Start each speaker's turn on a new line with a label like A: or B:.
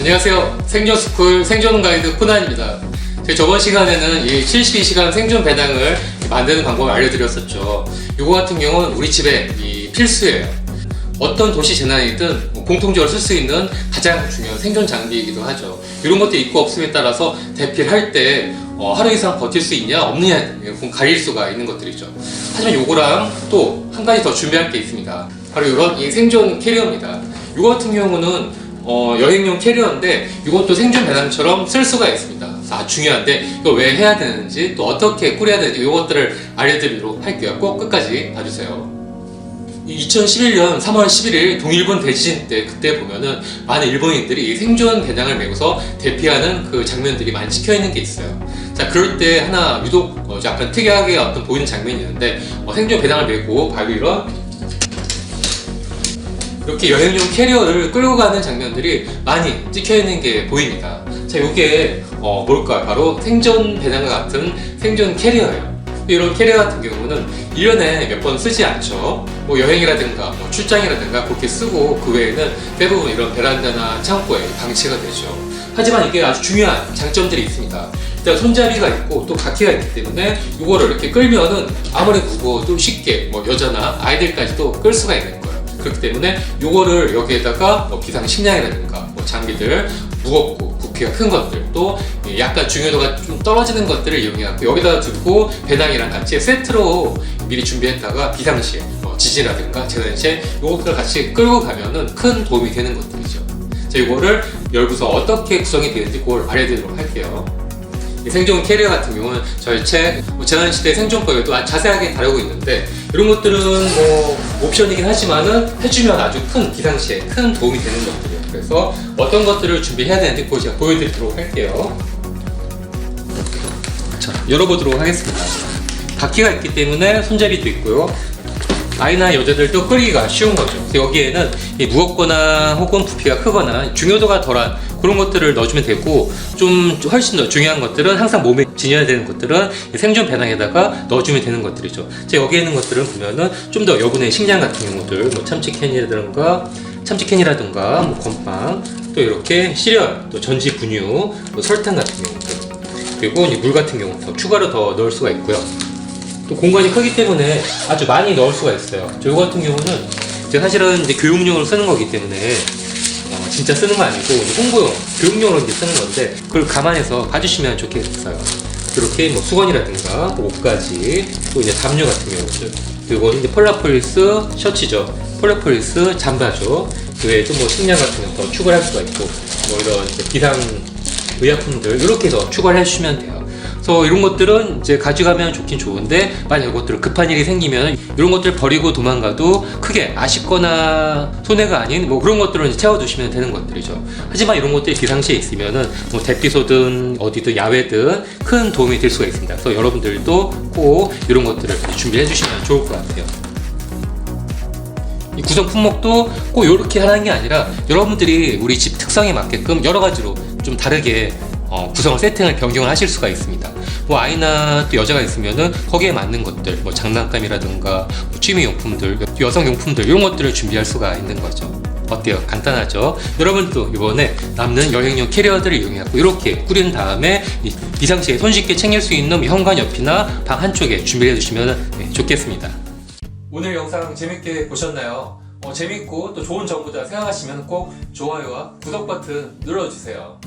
A: 안녕하세요. 생존스쿨 생존 가이드 코난입니다. 저희 저번 시간에는 이 72시간 생존 배낭을 만드는 방법을 알려드렸었죠. 이거 같은 경우는 우리 집에 이 필수예요. 어떤 도시 재난이든 뭐 공통적으로 쓸 수 있는 가장 중요한 생존 장비이기도 하죠. 이런 것도 있고 없음에 따라서 대피를 할때 어, 하루 이상 버틸 수 있냐 없느냐 좀 가릴 수가 있는 것들이죠. 하지만 요거랑 또 한 가지 더 준비할 게 있습니다. 바로 이런 이 생존 캐리어입니다. 이거 같은 경우는 어, 여행용 캐리어인데 이것도 생존 배낭처럼 쓸 수가 있습니다. 아 중요한데 이거 왜 해야 되는지 또 어떻게 꾸려야 되는지 이것들을 알려드리도록 할게요. 꼭 끝까지 봐주세요. 2011년 3월 11일 동일본 대지진 때 그때 보면은 많은 일본인들이 이 생존 배낭을 메고서 대피하는 그 장면들이 많이 찍혀 있는 게 있어요. 자 그럴 때 하나 유독 어, 약간 특이하게 어떤 보이는 장면이 있는데 어, 생존 배낭을 메고 바로 이런 이렇게 여행용 캐리어를 끌고 가는 장면들이 많이 찍혀 있는 게 보입니다. 자, 이게 어, 뭘까? 바로 생존 배낭과 같은 생존 캐리어예요. 이런 캐리어 같은 경우는 1년에 몇 번 쓰지 않죠. 뭐 여행이라든가 뭐 출장이라든가 그렇게 쓰고 그 외에는 대부분 이런 베란다나 창고에 방치가 되죠. 하지만 이게 아주 중요한 장점들이 있습니다. 일단 손잡이가 있고 또 바퀴가 있기 때문에 이거를 이렇게 끌면은 아무리 무거워도 쉽게 뭐 여자나 아이들까지도 끌 수가 있는. 그렇기 때문에 이거를 여기에다가 뭐 비상식량이라든가 뭐 장비들 무겁고 부피가 큰 것들 또 약간 중요도가 좀 떨어지는 것들을 이용해갖고 여기다가 두고 배낭이랑 같이 세트로 미리 준비했다가 비상시에 뭐 지진이라든가 재난 시에 이것들 같이 끌고 가면은 큰 도움이 되는 것들이죠. 자, 이거를 열고서 어떻게 구성이 되는지 그걸 알려드리도록 할게요. 이 생존 캐리어 같은 경우는 책뭐 재난시대 생존법에도 자세하게 다루고 있는데 이런 것들은 뭐 옵션이긴 하지만은 해주면 아주 큰 비상시에 큰 도움이 되는 것들이에요. 그래서 어떤 것들을 준비해야 되는지 그걸 제가 보여드리도록 할게요. 자, 열어보도록 하겠습니다. 바퀴가 있기 때문에 손잡이도 있고요. 아이나 여자들도 끌기가 쉬운 거죠. 여기에는 이 무겁거나 혹은 부피가 크거나 중요도가 덜한 그런 것들을 넣어주면 되고 좀 훨씬 더 중요한 것들은 항상 몸에 지녀야 되는 것들은 이 생존 배낭에다가 넣어주면 되는 것들이죠. 자, 여기에 있는 것들은 보면은 좀 더 여분의 식량 같은 경우들, 뭐 참치캔이라든가 참치캔이라든가 뭐 건빵 또 이렇게 시리얼, 또 전지 분유, 또 설탕 같은 경우들 그리고 이물 같은 경우 더 추가로 더 넣을 수가 있고요. 또 공간이 크기 때문에 아주 많이 넣을 수가 있어요. 저 같은 경우는 이제 사실은 이제 교육용으로 쓰는 거기 때문에 어, 진짜 쓰는 거 아니고 홍보용, 교육용으로 이제 쓰는 건데 그걸 감안해서 봐주시면 좋겠어요. 이렇게 뭐 수건이라든가 뭐 옷가지 또 이제 담요 같은 경우들 그리고 이제 폴라폴리스 셔츠죠. 폴라폴리스 잠바죠. 그 외에도 뭐 식량 같은 거 더 추가할 수가 있고 뭐 이런 이제 비상 의약품들 이렇게 해서 추가를 해주시면 돼요. 그래서 이런 것들은 이제 가져가면 좋긴 좋은데 만약 이것들 급한 일이 생기면 이런 것들 버리고 도망가도 크게 아쉽거나 손해가 아닌 뭐 그런 이제 채워두시면 되는 것들이죠. 하지만 이런 것들이 비상시에 있으면은 뭐 대피소든 어디든 야외든 큰 도움이 될 수가 있습니다. 그래서 여러분들도 꼭 이런 것들을 준비해 주시면 좋을 것 같아요. 이 구성 품목도 꼭 이렇게 하는 게 아니라 여러분들이 우리 집 특성에 맞게끔 여러 가지로 좀 다르게 어, 구성을 세팅을 변경을 하실 수가 있습니다. 뭐 아이나 또 여자가 있으면은 거기에 맞는 것들, 뭐 장난감이라든가 뭐 취미 용품들, 여성 용품들 이런 것들을 준비할 수가 있는 거죠. 어때요? 간단하죠? 여러분도 이번에 남는 여행용 캐리어들을 이용해갖고 이렇게 꾸린 다음에 이 비상시에 손쉽게 챙길 수 있는 현관 옆이나 방 한쪽에 준비해 주시면 네, 좋겠습니다. 오늘 영상 재밌게 보셨나요? 어, 재밌고 또 좋은 정보다 생각하시면 꼭 좋아요와 구독 버튼 눌러주세요.